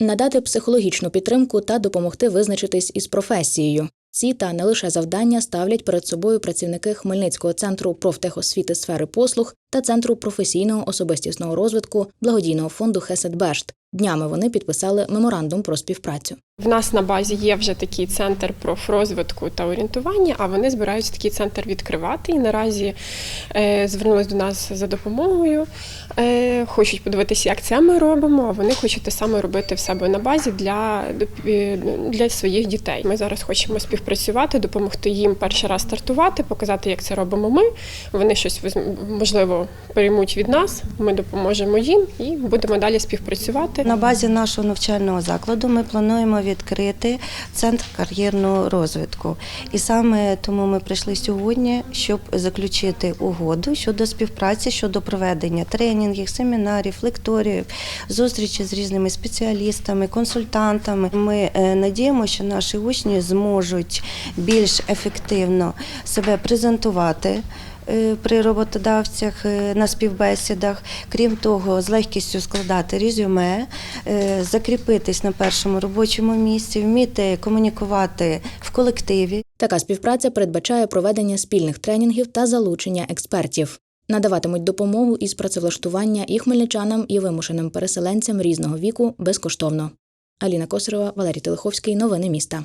надати психологічну підтримку та допомогти визначитись із професією. Ці та не лише завдання ставлять перед собою працівники Хмельницького центру профтехосвіти сфери послуг та центру професійного особистісного розвитку благодійного фонду Хеседбешт. Днями вони підписали меморандум про співпрацю. В нас на базі є вже такий центр профрозвитку та орієнтування, а вони збираються такий центр відкривати. І наразі е, звернулись до нас за допомогою. Е, хочуть подивитися, як це ми робимо. А вони хочуть те саме робити в себе на базі для, е, для своїх дітей. Ми зараз хочемо співпрацювати, допомогти їм перший раз стартувати, показати, як це робимо ми. Вони щось можливо приймуть від нас. Ми допоможемо їм і будемо далі співпрацювати. На базі нашого навчального закладу ми плануємо відкрити центр кар'єрного розвитку. І саме тому ми прийшли сьогодні, щоб заключити угоду щодо співпраці, щодо проведення тренінгів, семінарів, лекторіїв, зустрічі з різними спеціалістами, консультантами. Ми е, надіємося, що наші учні зможуть більш ефективно себе презентувати при роботодавцях е, на співбесідах. Крім того, з легкістю складати резюме, е, закріпитись на першому робочому місці, вміти комунікувати в колективі. Така співпраця передбачає проведення спільних тренінгів та залучення експертів. Надаватимуть допомогу із працевлаштування і хмельничанам, і вимушеним переселенцям різного віку безкоштовно. Аліна Косарова, Валерій Телеховський. Новини міста.